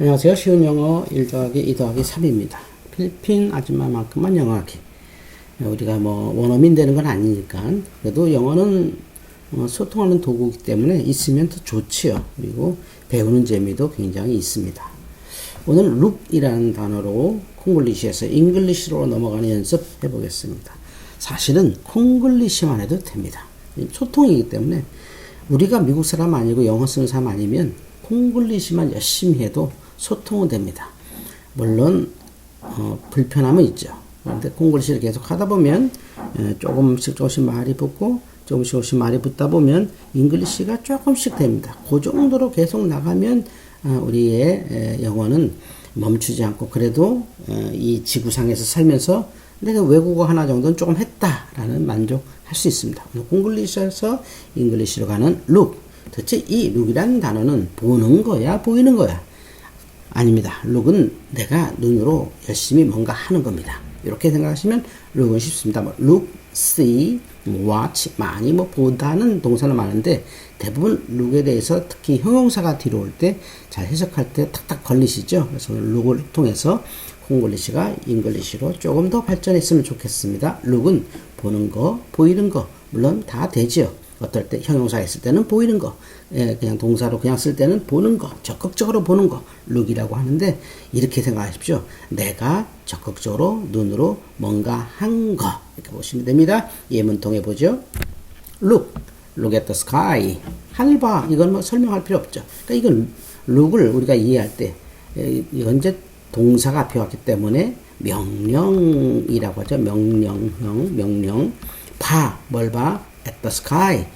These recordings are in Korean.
안녕하세요. 쉬운 영어 1 더하기 2 더하기 3입니다. 필리핀 아줌마만큼만 영어하기. 우리가 뭐 원어민 되는 건 아니니까 그래도 영어는 어, 소통하는 도구이기 때문에 있으면 더 좋지요. 그리고 배우는 재미도 굉장히 있습니다. 오늘 look이라는 단어로 콩글리시에서 잉글리시로 넘어가는 연습 해보겠습니다. 사실은 콩글리시만 해도 됩니다. 소통이기 때문에 우리가 미국 사람 아니고 영어 쓰는 사람 아니면 콩글리시만 열심히 해도 소통은 됩니다. 물론 어, 불편함은 있죠. 그런데 콩글리시를 계속 하다 보면 에, 조금씩 조금씩 말이 붙고 조금씩 조금씩 말이 붙다 보면 잉글리시가 조금씩 됩니다. 그 정도로 계속 나가면 어, 우리의 에, 영어는 멈추지 않고 그래도 어, 이 지구상에서 살면서 내가 외국어 하나 정도는 조금 했다라는 만족할 수 있습니다. 콩글리시에서 잉글리시로 가는 look. 도대체 이 look이라는 단어는 보는 거야, 보이는 거야? 아닙니다. look은 내가 눈으로 열심히 뭔가 하는 겁니다. 이렇게 생각하시면 look은 쉽습니다. 뭐 look, see, watch 많이 뭐 보다는 동사는 많은데 대부분 look에 대해서 특히 형용사가 뒤로 올 때 잘 해석할 때 탁탁 걸리시죠. 그래서 look을 통해서 콩글리시가 잉글리시로 조금 더 발전했으면 좋겠습니다. look은 보는 거, 보이는 거 물론 다 되지요. 어떨 때 형용사 했을 때는 보이는 거, 예, 그냥 동사로 그냥 쓸 때는 보는 거, 적극적으로 보는 거, look이라고 하는데 이렇게 생각하십시오. 내가 적극적으로 눈으로 뭔가 한 거 이렇게 보시면 됩니다. 예문 통해 보죠. look, look at the sky. 하늘 봐. 이건 뭐 설명할 필요 없죠. 그러니까 이건 look을 우리가 이해할 때 예, 이건 이제 동사가 앞에 왔기 때문에 명령이라고 하죠. 명령형, 명령. 봐, 뭘 봐? At the sky.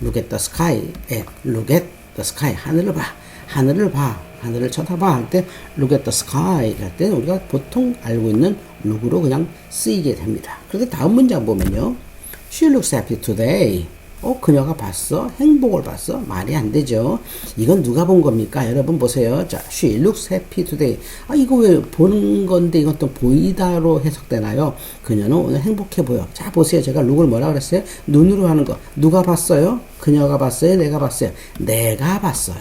look at the sky. at, look at the sky. 하늘을 봐. 하늘을 봐. 하늘을 쳐다봐 할 때 look at the sky 할 때는 우리가 보통 알고 있는 look으로 그냥 쓰이게 됩니다. 그런데 다음 문장 보면요. She looks happy today. 어, 그녀가 봤어? 행복을 봤어? 말이 안 되죠. 이건 누가 본 겁니까? 여러분 보세요. 자, she looks happy today. 아, 이거 왜 보는 건데 이건 또 보이다로 해석되나요? 그녀는 오늘 행복해 보여. 자, 보세요. 제가 룩을 뭐라 그랬어요? 눈으로 하는 거. 누가 봤어요? 그녀가 봤어요? 내가 봤어요? 내가 봤어요.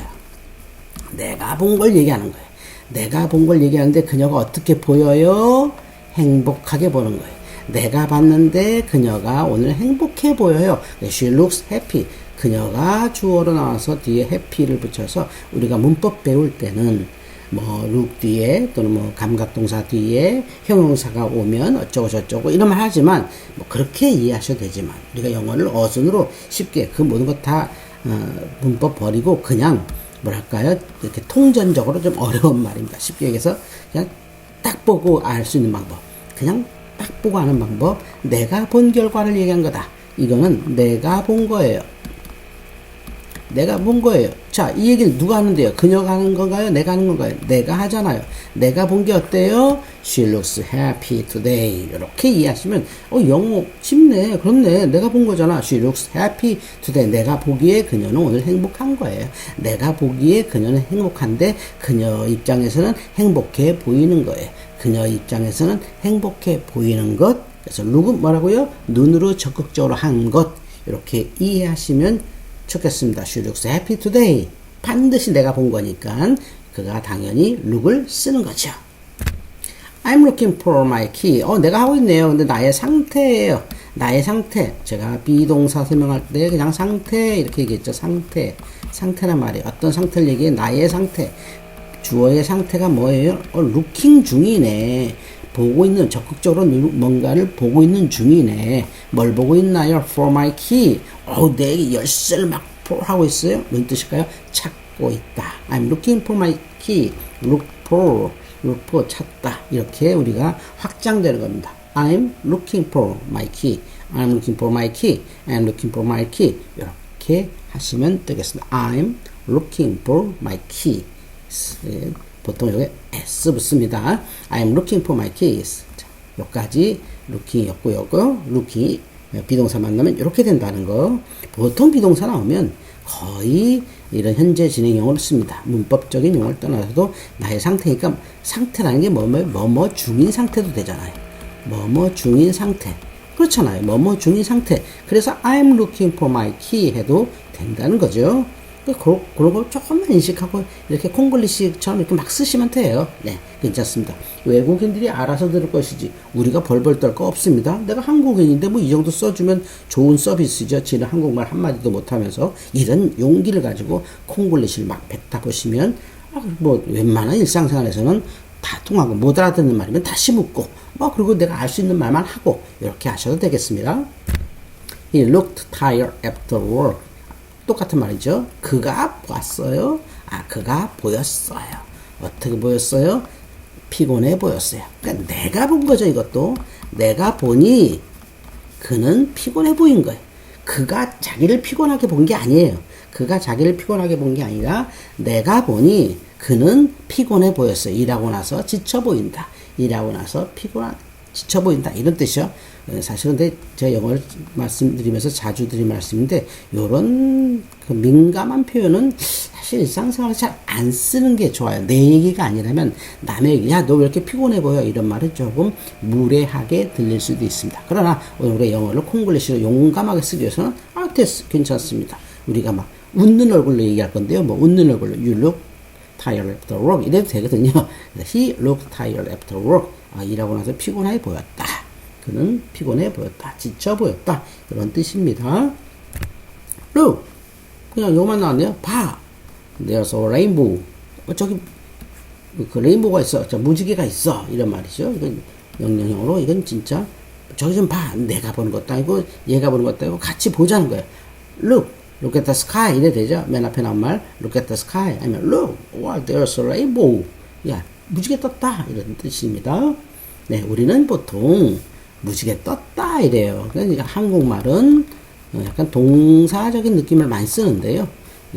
내가 본 걸 얘기하는 거예요. 내가 본 걸 얘기하는데 그녀가 어떻게 보여요? 행복하게 보는 거예요. 내가 봤는데 그녀가 오늘 행복해 보여요. She looks happy. 그녀가 주어로 나와서 뒤에 happy를 붙여서 우리가 문법 배울 때는 뭐 look 뒤에 또는 뭐 감각동사 뒤에 형용사가 오면 어쩌고 저쩌고 이런 말 하지만 뭐 그렇게 이해하셔도 되지만 우리가 영어를 어순으로 쉽게 그 모든 것다 어, 문법 버리고 그냥 뭐랄까요 이렇게 통전적으로 좀 어려운 말입니다. 쉽게 얘기해서 그냥 딱 보고 알 수 있는 방법. 그냥 딱 보고 아는 방법. 내가 본 결과를 얘기한 거다. 이거는 내가 본 거예요. 내가 본 거예요. 자, 이 얘기를 누가 하는데요? 그녀가 하는 건가요? 내가 하는 건가요? 내가 하잖아요. 내가 본 게 어때요? She looks happy today. 이렇게 이해하시면, 어, 영어 쉽네. 그렇네. 내가 본 거잖아. She looks happy today. 내가 보기에 그녀는 오늘 행복한 거예요. 내가 보기에 그녀는 행복한데, 그녀 입장에서는 행복해 보이는 거예요. 그녀 입장에서는 행복해 보이는 것. 그래서 룩은 뭐라고요? 눈으로 적극적으로 한 것. 이렇게 이해하시면 좋겠습니다. She looks happy today. 반드시 내가 본 거니까 그가 당연히 룩을 쓰는 거죠. I'm looking for my key. 어, 내가 하고 있네요. 근데 나의 상태예요. 나의 상태. 제가 비동사 설명할 때 그냥 상태 이렇게 얘기했죠. 상태. 상태란 말이 어떤 상태를 얘기해? 나의 상태. 주어의 상태가 뭐예요? 어, looking 중이네. 보고 있는 적극적으로 뭔가를 보고 있는 중이네. 뭘 보고 있나요? For my key. 어, 내 열쇠를 막 하고 있어요. 뭔 뜻일까요? 찾고 있다. I'm looking for my key. Look for, look for 찾다. 이렇게 우리가 확장되는 겁니다. I'm looking for my key. I'm looking for my key. I'm looking for my key. 이렇게 하시면 되겠습니다. I'm looking for my key. 예, 보통 여기 s 붙습니다. I'm looking for my keys. 자, 여기까지 looking이었고 요거 looking 비동사 만나면 이렇게 된다는 거. 보통 비동사 나오면 거의 이런 현재 진행형을 씁니다. 문법적인 용어를 떠나서도 나의 상태니까 상태라는 게 뭐뭐 뭐뭐 중인 상태도 되잖아요. 뭐뭐 중인 상태. 그렇잖아요. 뭐뭐 중인 상태. 그래서 I'm looking for my key 해도 된다는 거죠. 그, 그런, 그런 거 조금만 인식하고 이렇게 콩글리시처럼 이렇게 막 쓰시면 돼요. 네, 괜찮습니다. 외국인들이 알아서 들을 것이지 우리가 벌벌 떨 거 없습니다. 내가 한국인인데 뭐 이 정도 써주면 좋은 서비스죠. 지는 한국말 한마디도 못하면서 이런 용기를 가지고 콩글리시를 막 뱉다 보시면 아, 뭐 웬만한 일상생활에서는 다 통하고 못 알아듣는 말이면 다시 묻고 뭐 그리고 내가 알 수 있는 말만 하고 이렇게 하셔도 되겠습니다. He looked tired after work. 똑같은 말이죠. 그가 봤어요. 아, 그가 보였어요. 어떻게 보였어요? 피곤해 보였어요. 그러니까 내가 본 거죠, 이것도. 내가 보니 그는 피곤해 보인 거예요. 그가 자기를 피곤하게 본 게 아니에요. 그가 자기를 피곤하게 본 게 아니라 내가 보니 그는 피곤해 보였어요. 일하고 나서 지쳐 보인다. 일하고 나서 피곤한 지쳐 보인다 이런 뜻이요. 어, 사실 근데 제가 영어를 말씀드리면서 자주 드린 말씀인데 요런 그 민감한 표현은 사실 일상생활에 잘안 쓰는 게 좋아요. 내 얘기가 아니라면 남의 얘기, 야, 너 왜 이렇게 피곤해 보여? 이런 말은 조금 무례하게 들릴 수도 있습니다. 그러나 오늘 우리 영어를 콩글리시로 용감하게 쓰기 위해서는 아, 됐어. 괜찮습니다. 우리가 막 웃는 얼굴로 얘기할 건데요. 뭐 웃는 얼굴로 you look tired after work 이래도 되거든요. He looked tired after work. 아, 일하고 나서 피곤해 보였다. 그는 피곤해 보였다. 지쳐 보였다. 이런 뜻입니다. look. 그냥 요만 나왔네요. 봐. There's a rainbow. 어, 저기 그 레인보우가 있어. 저 무지개가 있어. 이런 말이죠. 이건 명령형으로 이건 진짜 저기 좀 봐. 내가 보는 것도 아니고 얘가 보는 것도 아니고 같이 보자는 거예요. Look. Look at the sky 이래 되죠. 맨 앞에 나온 말 Look at the sky 아니면 Look, wow, there's a rainbow. 야, 무지개 떴다 이런 뜻입니다. 네, 우리는 보통 무지개 떴다 이래요. 그러니까 한국말은 약간 동사적인 느낌을 많이 쓰는데요.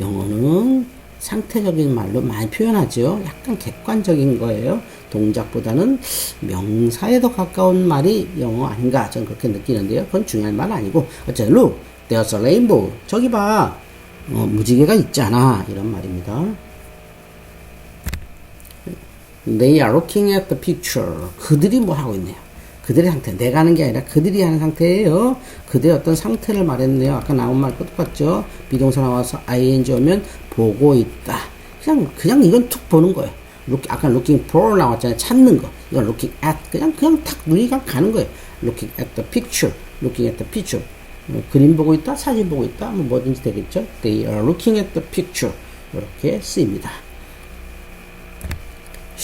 영어는 상태적인 말로 많이 표현하죠. 약간 객관적인 거예요. 동작보다는 명사에 더 가까운 말이 영어 아닌가 저는 그렇게 느끼는데요. 그건 중요한 말 아니고 어쨌든 look, there's a rainbow. 저기 봐. 어, 무지개가 있잖아. 이런 말입니다. They are looking at the picture. 그들이 뭐 하고 있네요. 그들의 상태. 내가 하는 게 아니라 그들이 하는 상태예요. 그들의 어떤 상태를 말했네요. 아까 나온 말과 똑같죠. 비동사 나와서 ing 오면 보고 있다. 그냥 그냥 이건 툭 보는 거예요. look, 아까 looking for 나왔잖아요. 찾는 거. 이건 looking at 그냥 그냥 탁 눈이 가는 거예요. looking at the picture. looking at the picture. 어, 그림 보고 있다, 사진 보고 있다, 뭐 뭐든지 되겠죠. They are looking at the picture. 이렇게 쓰입니다.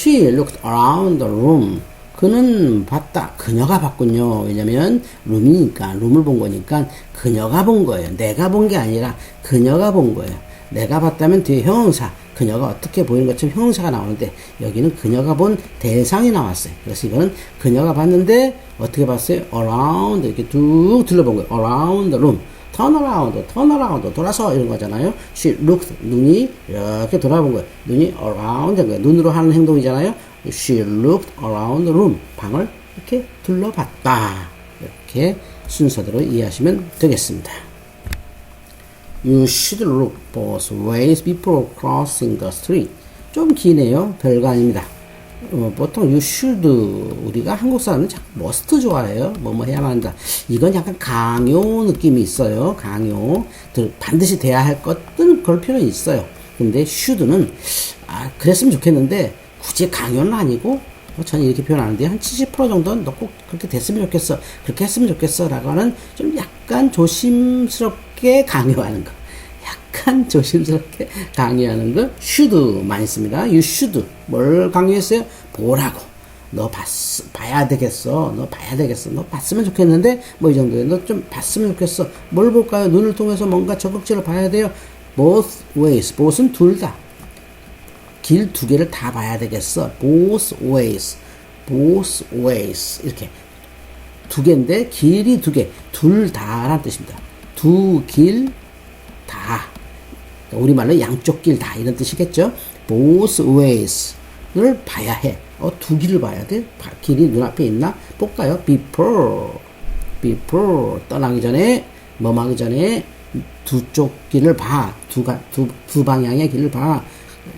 She looked around the room. 그는 봤다. 그녀가 봤군요. 왜냐면 룸이니까 룸을 본 거니까 그녀가 본 거예요. 내가 본 게 아니라 그녀가 본 거예요. 내가 봤다면 뒤에 형용사. 그녀가 어떻게 보이는 것처럼 형용사가 나오는데 여기는 그녀가 본 대상이 나왔어요. 그래서 이거는 그녀가 봤는데 어떻게 봤어요? around 이렇게 쭉 둘러본 거예요. around the room. Turn around, turn around, 돌아서 이런 거잖아요. She looked, 눈이 이렇게 돌아본 거예요. 눈이 around 된 거예요. 눈으로 하는 행동이잖아요. She looked around the room. 방을 이렇게 둘러봤다. 이렇게 순서대로 이해하시면 되겠습니다. You should look both ways before crossing the street. 좀 기네요. 별거 아닙니다. 어, 보통 you should 우리가 한국 사람은 자꾸 must 좋아해요. 뭐뭐 해야만 한다. 이건 약간 강요 느낌이 있어요. 강요. 들- 반드시 돼야 할 것은 그럴 필요는 있어요. 근데 should는 아 그랬으면 좋겠는데 굳이 강요는 아니고 뭐 저는 이렇게 표현하는데 한 70% 정도는 너 꼭 그렇게 됐으면 좋겠어. 그렇게 했으면 좋겠어. 라고 하는 좀 약간 조심스럽게 강요하는 거. 약간 조심스럽게 강요하는 거 should 많이 씁니다. You should 뭘 강요했어요? 보라고. 너 봤, 봐야 되겠어. 너 봐야 되겠어. 너 봤으면 좋겠는데 뭐 이 정도에 너 좀 봤으면 좋겠어. 뭘 볼까요? 눈을 통해서 뭔가 적극적으로 봐야 돼요. Both ways. both은 둘 다. 길 두 개를 다 봐야 되겠어. Both ways. Both ways. 이렇게 두 개인데 길이 두 개, 둘 다라는 뜻입니다. 두 길 다. 우리말로 양쪽 길 다 이런 뜻이겠죠. Both ways를 봐야 해. 어, 두 길을 봐야 돼. 바- 길이 눈앞에 있나? 볼까요? Before, before 떠나기 전에, 뭐 하기 전에 두 쪽 길을 봐. 두, 가, 두, 두 방향의 길을 봐.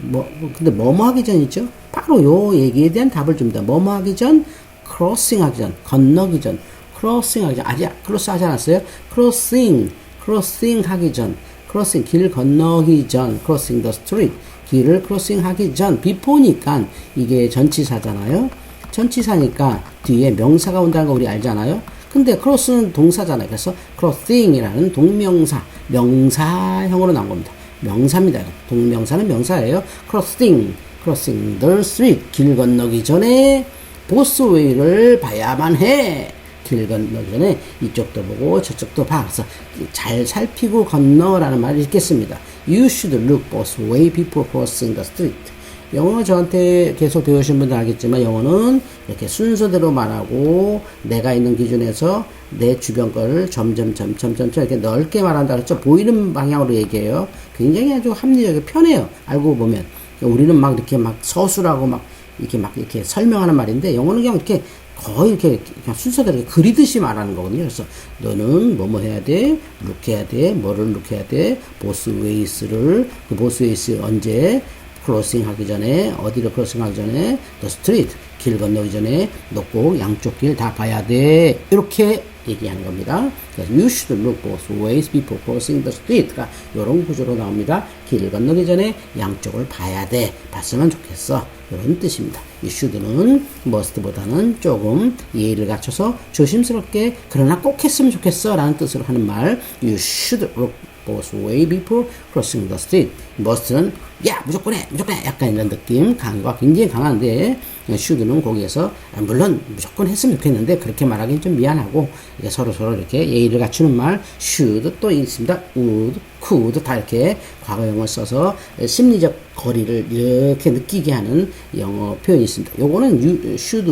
뭐, 뭐, 근데 뭐뭐 하기 전이죠? 바로 요 얘기에 대한 답을 줍니다. 뭐뭐 하기 전, 크로싱 하기 전, 건너기 전, 크로싱 하기 전, 아직 크로스 하지 않았어요? 크로싱, 크로싱 하기 전, crossing 길 건너기 전 crossing the street 길을 크로싱하기 전 before니까 이게 전치사잖아요. 전치사니까 뒤에 명사가 온다는 거 우리 알잖아요. 근데 크로스는 동사잖아요. 그래서 crossing이라는 동명사, 명사형으로 나온 겁니다. 명사입니다. 동명사는 명사예요. crossing, crossing the street 길 건너기 전에 보스웨이를 봐야만 해. 길 건너기 전에 이쪽도 보고 저쪽도 봐. 그래서 잘 살피고 건너라는 말을 읽겠습니다. You should look both way before crossing the street. 영어 저한테 계속 배우신 분들 알겠지만 영어는 이렇게 순서대로 말하고 내가 있는 기준에서 내 주변 거를 점점 점점 점점 이렇게 넓게 말한다 그랬죠. 보이는 방향으로 얘기해요. 굉장히 아주 합리적이고 편해요. 알고 보면 우리는 막 이렇게 막 서술하고 막 이렇게 막 이렇게 설명하는 말인데 영어는 그냥 이렇게 거의 이렇게 그냥 순서대로 그리듯이 말하는 거거든요. 그래서 너는 뭐뭐 해야 돼, 룩 해야 돼, 뭐를 룩 해야 돼, 보스 웨이스를 그 보스 웨이스 언제 크로싱 하기 전에 어디를 크로싱 하기 전에? The street. 길 건너기 전에. 너꼭 양쪽 길 다 봐야 돼. 이렇게 얘기하는 겁니다. 그래서 you should look both ways before crossing the street가 이런 구조로 나옵니다. 길을 건너기 전에 양쪽을 봐야 돼. 봤으면 좋겠어. 이런 뜻입니다. 이 should는 must보다는 조금 예의를 갖춰서 조심스럽게 그러나 꼭 했으면 좋겠어 라는 뜻으로 하는 말 you should look both way before? crossing the street. must는 야 무조건 해 무조건 해. 약간 이런 느낌. 강과 굉장히 강한데 should는 거기에서 아, 물론 무조건 했으면 좋겠는데 그렇게 말하기는 좀 미안하고 서로 서로 이렇게 예의를 갖추는 말 should 또 있습니다. would could 다 이렇게 과거형을 써서 심리적 거리를 이렇게 느끼게 하는 영어 표현이 있습니다. 요거는 you, should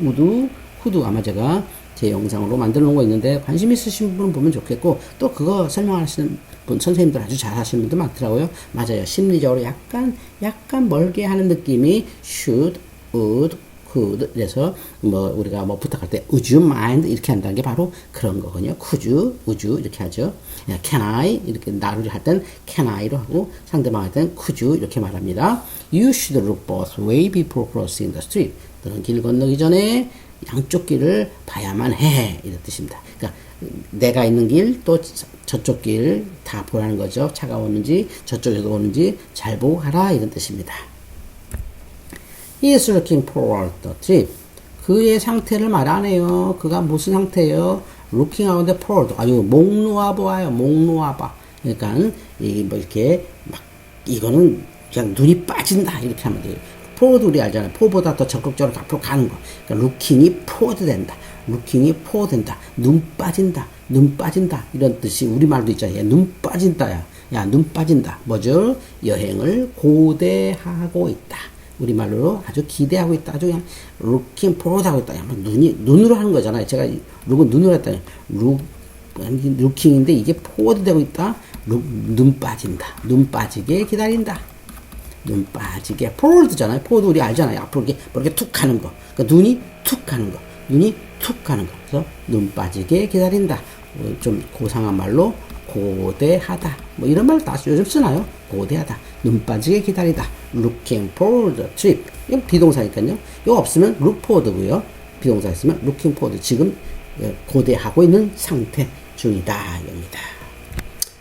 would could 아마 제가 제 영상으로 만들어 놓은 거 있는데 관심 있으신 분은 보면 좋겠고 또 그거 설명하시는 분 선생님들 아주 잘 하시는 분들 많더라고요. 맞아요. 심리적으로 약간 약간 멀게 하는 느낌이 should, would, could 그래서 뭐 우리가 뭐 부탁할 때 would you mind 이렇게 한다는 게 바로 그런 거거든요. could you, would you 이렇게 하죠. can I 이렇게 나를 할 땐 can I로 하고 상대방 할 땐 could you 이렇게 말합니다. You should look both way before crossing the street. 너는 길 건너기 전에 양쪽 길을 봐야만 해 이런 뜻입니다. 그러니까 내가 있는 길 또 저쪽 길 다 보라는 거죠. 차가 오는지 저쪽에서 오는지 잘 보고 가라 이런 뜻입니다. He is looking forward the trip. 그의 상태를 말안 해요. 그가 무슨 상태예요? looking 하는데 forward. 아유 목 놓아 보아요. 목 놓아 봐. 그러니까 이 뭐 이렇게 막 이거는 그냥 눈이 빠진다 이렇게 하면 돼요. 포워드 우리 알잖아요. 포보다 더 적극적으로 앞으로 가는 거. 그러니까 루킹이 포워드 된다. 루킹이 포워드 된다. 눈 빠진다. 눈 빠진다. 이런 뜻이 우리말도 있잖아요. 야, 눈 빠진다야. 야, 눈 빠진다. 뭐죠? 여행을 고대하고 있다. 우리말로 아주 기대하고 있다. 아주 그냥 루킹 포워드 하고 있다. 야, 뭐 눈이, 눈으로 하는 거잖아요. 제가 룩은 눈으로 했다니. 룩, 루킹인데 이게 포워드 되고 있다. 룩, 눈 빠진다. 눈 빠지게 기다린다. 눈 빠지게 포워드잖아요. 포워드 우리 알잖아요. 앞으로 이렇게 뭐 이렇게 툭 하는 거. 그러니까 눈이 툭 하는 거. 눈이 툭 하는 거. 그래서 눈 빠지게 기다린다. 어, 좀 고상한 말로 고대하다. 뭐 이런 말 다 요즘 쓰나요? 고대하다. 눈 빠지게 기다리다. looking for the trip. 이건 비동사니까요. 이거 없으면 look forward고요. 비동사 있으면 looking forward. 지금 예, 고대하고 있는 상태 중이다. 입니다.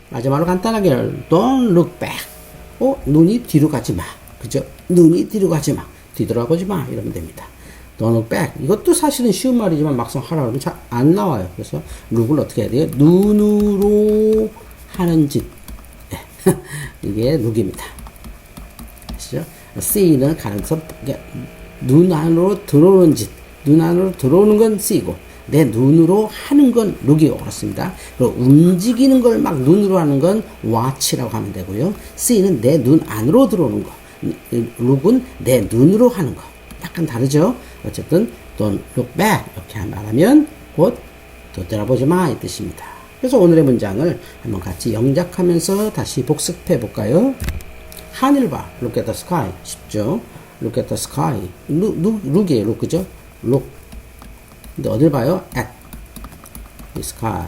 마지막으로 간단하게 don't look back. 어, 눈이 뒤로 가지 마. 그죠? 눈이 뒤로 가지 마. 뒤돌아보지 마. 이러면 됩니다. Don't back. 이것도 사실은 쉬운 말이지만 막상 하라 그러면 잘 안 나와요. 그래서 룩을 어떻게 해야 돼요? 눈으로 하는 짓. 네. 이게 룩입니다. 아시죠? see는 가능성, 눈 안으로 들어오는 짓. 눈 안으로 들어오는 건 see고, 내 눈으로 하는 건 룩이 옳습니다. 그리고 움직이는 걸 막 눈으로 하는 건 watch라고 하면 되고요. see는 내 눈 안으로 들어오는 거. 룩은 내 눈으로 하는 거. 약간 다르죠? 어쨌든 don't look back 이렇게 말하면 곧 되돌아보지 마 이 뜻입니다. 그래서 오늘의 문장을 한번 같이 영작하면서 다시 복습해 볼까요? 하늘 봐. Look at the sky. 쉽죠? Look at the sky. 룩, 룩, 룩이에요. 룩, 그죠? Look. 근데 어딜 봐요? At the sky.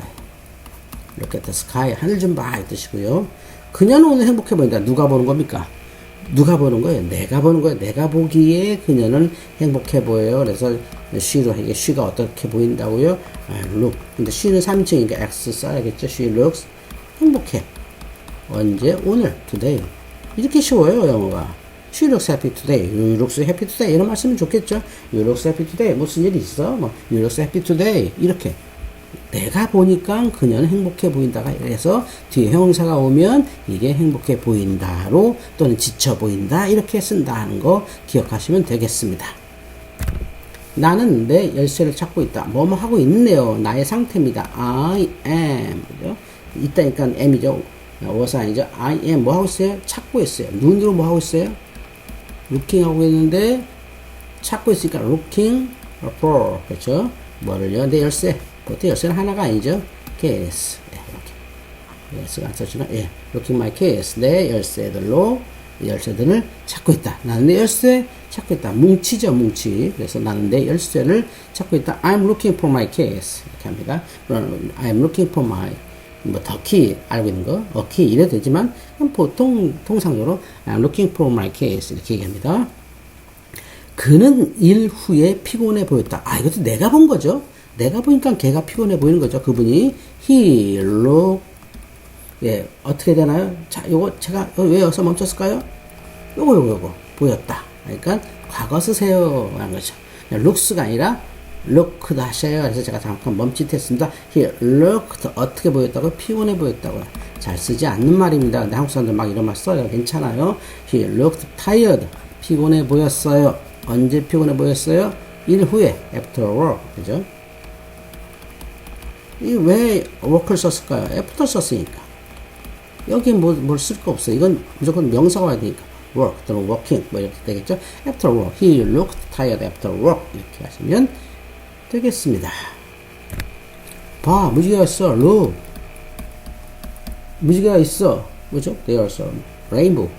Look at the sky. 하늘 좀 봐. 이 뜻이고요. 그녀는 오늘 행복해 보인다. 누가 보는 겁니까? 누가 보는 거예요? 내가 보는 거예요. 내가 보기에 그녀는 행복해 보여요. 그래서 she로 이게 she가 어떻게 보인다고요? 아, look. 근데 she는 3층이니까 x 써야겠죠. She looks 행복해. 언제? 오늘. today. 이렇게 쉬워요, 영어가. She looks happy today. You looks happy today. 이런 말씀은 좋겠죠? You looks happy today. 무슨 일이 있어? 뭐, You looks happy today. 이렇게. 내가 보니까 그녀는 행복해 보인다가 이래서 뒤에 형용사가 오면 이게 행복해 보인다로 또는 지쳐 보인다 이렇게 쓴다 하는 거 기억하시면 되겠습니다. 나는 내 열쇠를 찾고 있다. 뭐뭐 하고 있네요. 나의 상태입니다. I am. 그죠? 있다니까 am이죠. 아니죠. I am 뭐 하고 있어요? 찾고 있어요. 눈으로 뭐 하고 있어요? Looking 하고 있는데 찾고 있으니까 looking for. 그렇죠? 뭐를요? 내 열쇠. 보통 열쇠는 하나가 아니죠. case. 네. 예스가 안 써주나? 예. looking my case. 내 열쇠들로 열쇠들을 찾고 있다. 나는 내 열쇠 찾고 있다. 뭉치죠, 뭉치. 그래서 나는 내 열쇠를 찾고 있다. I'm looking for my case. 이렇게 합니다. I'm looking for my 뭐 더키 알고 있는 거, 어키 이래도 되지만 보통 통상적으로 I'm looking for my case 이렇게 얘기합니다. 그는 일 후에 피곤해 보였다. 아, 이것도 내가 본 거죠. 내가 보니까 걔가 피곤해 보이는 거죠. 그분이 he look 예, 어떻게 되나요? 자, 요거 제가 왜 여기서 멈췄을까요? 요거 요거 요거 보였다. 그러니까 과거 쓰세요 하는 거죠. looks가 아니라 looked 하셔요. 그래서 제가 잠깐 멈칫했습니다. he looked 어떻게 보였다고? 피곤해 보였다고요. 잘 쓰지 않는 말입니다. 근데 한국 사람들 막 이런 말 써요. 괜찮아요. he looked tired. 피곤해 보였어요. 언제 피곤해 보였어요? 일 후에 after work. 그죠? 이왜 work를 썼을까요? after 썼으니까. 여기에 뭐, 뭘쓸거 없어요. 이건 무조건 명사가 와야 되니까. work 또는 working 뭐 이렇게 되겠죠. after work. He looked tired after work. 이렇게 하시면 되겠습니다. 봐, 무지개가 있어. look. 무지개가 있어. 뭐죠? There's a rainbow.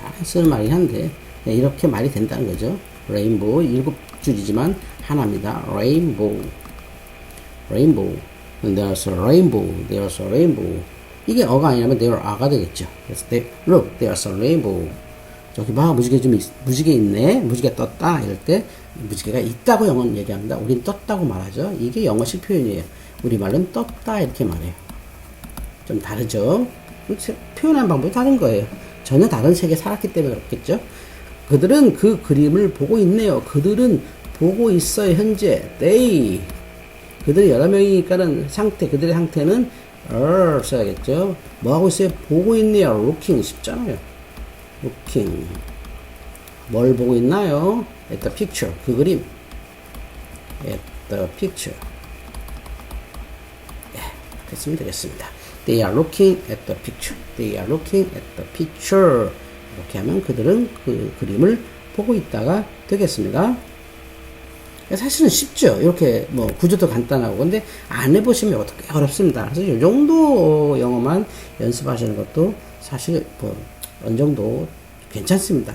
잘 쓰는 말이 한데 네, 이렇게 말이 된다는 거죠. rainbow 일곱 줄이지만 하나입니다. rainbow. rainbow. There's a rainbow. There's a rainbow. 이게 어가 아니라면 there are가 되겠죠. 그래서 they, look, there's a rainbow. 저기 봐, 무지개 좀, 있, 무지개 있네. 무지개 떴다. 이럴 때, 무지개가 있다고 영어는 얘기합니다. 우린 떴다고 말하죠. 이게 영어식 표현이에요. 우리말은 떴다. 이렇게 말해요. 좀 다르죠? 표현하는 방법이 다른 거예요. 전혀 다른 세계에 살았기 때문에 그렇겠죠? 그들은 그 그림을 보고 있네요. 그들은 보고 있어요, 현재. they. 그들이 여러 명이니까는 상태, 그들의 상태는 are 써야겠죠? 뭐 하고 있어요? 보고 있네요. looking 쉽잖아요. looking. 뭘 보고 있나요? At the picture. 그 그림. at the picture. 예, 됐으면 되겠습니다. They are looking at the picture. They are looking at the picture. 이렇게 하면 그들은 그 그림을 보고 있다가 되겠습니다. 사실은 쉽죠. 이렇게 뭐 구조도 간단하고. 근데 안 해보시면 꽤 어렵습니다. 그래서 이 정도 영어만 연습하시는 것도 사실 뭐 어느 정도 괜찮습니다.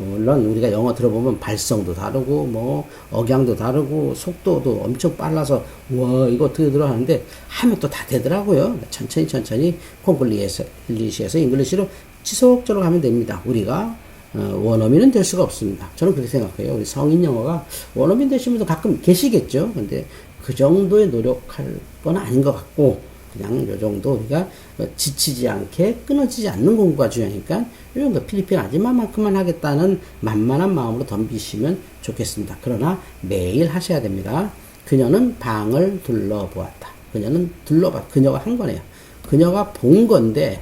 물론 우리가 영어 들어보면 발성도 다르고 뭐 억양도 다르고 속도도 엄청 빨라서 와 이거 어떻게 들어 하는데 하면 또 다 되더라고요. 천천히 천천히 콩글리에서 인글리시에서 잉글리시로 지속적으로 하면 됩니다. 우리가 어, 원어민은 될 수가 없습니다. 저는 그렇게 생각해요. 우리 성인 영어가 원어민 분도 가끔 계시겠죠. 근데 그 정도의 노력할 건 아닌 것 같고 그냥 요 정도 우리가 지치지 않게 끊어지지 않는 공부가 중요하니까 요 정도 필리핀 아줌마만큼만 하겠다는 만만한 마음으로 덤비시면 좋겠습니다. 그러나 매일 하셔야 됩니다. 그녀는 방을 둘러보았다. 그녀는 둘러봤, 그녀가 한 거네요. 그녀가 본 건데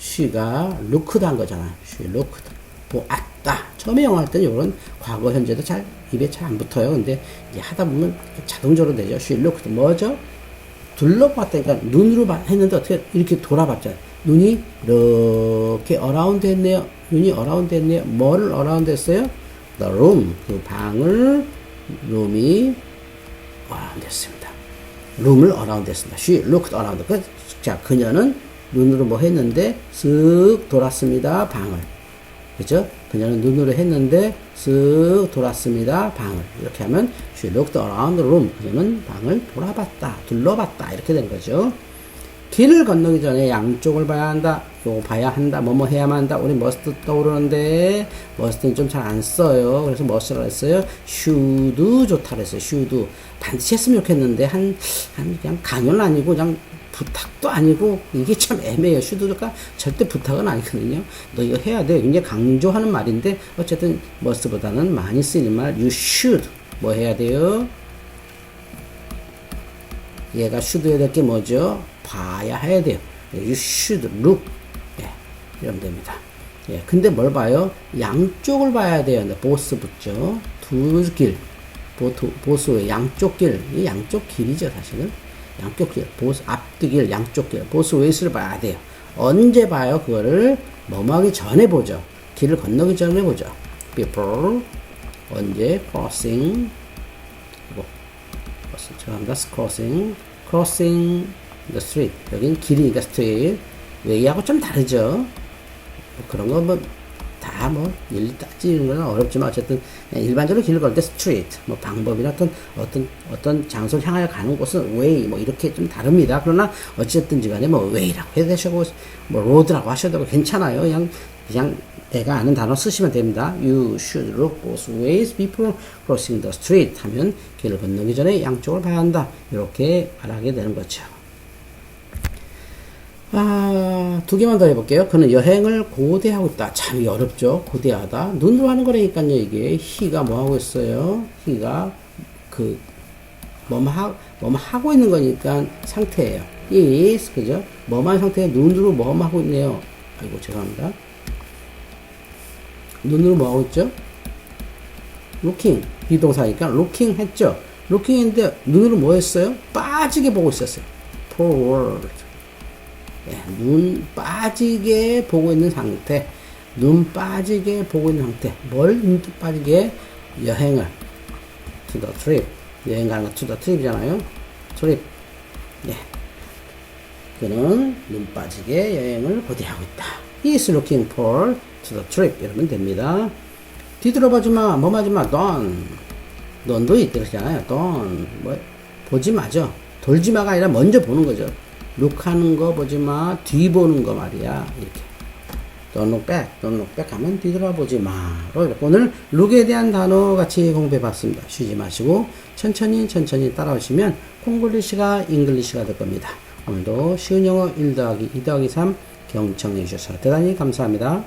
she가 looked 한 거잖아요. she looked. 보았다. 처음에 영어 할 때는 이런 과거, 현재도 잘 입에 잘 안 붙어요. 근데 이제 하다 보면 자동적으로 되죠. she looked. 뭐죠? 둘러봤다니까 눈으로 했는데 어떻게 이렇게 돌아봤잖아요. 눈이 이렇게 어라운드 했네요. 눈이 어라운드 했네요. 뭐를 어라운드 했어요? The room. 그 방을 룸이 어라운드 했습니다. 룸을 어라운드 했습니다. She looked around. 그, 자, 그녀는 눈으로 뭐 했는데 쓱 돌았습니다. 방을. 그죠? 그녀는 눈으로 했는데 쓱 돌았습니다. 방을. 이렇게 하면 she looked around the room. 그녀는 방을 돌아봤다. 둘러봤다. 이렇게 된 거죠. 길을 건너기 전에 양쪽을 봐야 한다. 요거 봐야 한다. 뭐뭐 해야만 한다. 우리 머스트 떠오르는데 머스트는 좀 잘 안 써요. 그래서 머스트를 했어요. 슈드 좋다 그랬어요. 슈드 반드시 했으면 좋겠는데 한, 한 그냥 강요는 아니고 그냥 부탁도 아니고 이게 참 애매해요. 슈드가 절대 부탁은 아니거든요. 너 이거 해야 돼. 굉장히 강조하는 말인데 어쨌든 머스트보다는 많이 쓰이는 말 you should 뭐 해야 돼요? 얘가 should해야 될게 뭐죠? 봐야 해야 돼요. You should look. 예, 이러면 됩니다. 예, 근데 뭘 봐요? 양쪽을 봐야 돼요. 보스 붙죠. 두 길. 보트, 보스의 양쪽 길. 이 양쪽 길이죠, 사실은. 양쪽 길. 보스, 앞뒤 길, 양쪽 길. 보스 웨이스를 봐야 돼요. 언제 봐요? 그거를 넘어가기 전에 보죠. 길을 건너기 전에 보죠. before. 언제? crossing. 이거. 죄송합니다. crossing, crossing the street. 여긴 길이니까 street. 웨이하고 좀 다르죠. 뭐 그런 거 뭐 다 뭐 일일이 따지는 건 어렵지만 어쨌든 일반적으로 길을 걸 때 street 뭐 방법이나 어떤 어떤 어떤 장소를 향하여 가는 곳은 way 뭐 이렇게 좀 다릅니다. 그러나 어쨌든지 간에 뭐 way라고 해도 되시고 뭐 road라고 하셔도 괜찮아요. 그냥 그냥 내가 아는 단어 쓰시면 됩니다. You should look both ways before crossing the street 하면 길을 건너기 전에 양쪽을 봐야 한다. 이렇게 말하게 되는 거죠. 아, 두 개만 더 해볼게요. 그는 여행을 고대하고 있다. 참 어렵죠. 고대하다. 눈으로 하는 거라니까요, 이게. 희가 뭐 하고 있어요? 희가 그, 뭐뭐 하, 뭐뭐 하고 있는 거니까 상태예요. is, 그죠? 뭐만 상태에 눈으로 뭐뭐 하고 있네요. 아이고, 죄송합니다. 눈으로 뭐 하고 있죠? looking. 비동사니까 looking 했죠? looking 했는데 눈으로 뭐 했어요? 빠지게 보고 있었어요. forward. 예, 눈 빠지게 보고 있는 상태. 눈 빠지게 보고 있는 상태. 뭘 눈 빠지게? 여행을. to the trip. 여행 가는 거 to the trip이잖아요. trip. 예. 그는 눈 빠지게 여행을 고대하고 있다. He is looking for to the trip. 이러면 됩니다. 뒤돌아보지 마. 뭐 하지 마. don't. don't도 있다 그러잖아요. don't. 뭐, 보지 마죠. 돌지 마가 아니라 먼저 보는 거죠. 룩하는 거 보지 마. 뒤 보는 거 말이야. 이렇게. Don't look back. Don't look back 하면 뒤돌아보지 마. 오늘 룩에 대한 단어 같이 공부해 봤습니다. 쉬지 마시고 천천히 천천히 따라오시면 콩글리시가 잉글리시가 될 겁니다. 오늘도 쉬운 영어 1 더하기 2 더하기 3 경청해 주셔서 대단히 감사합니다.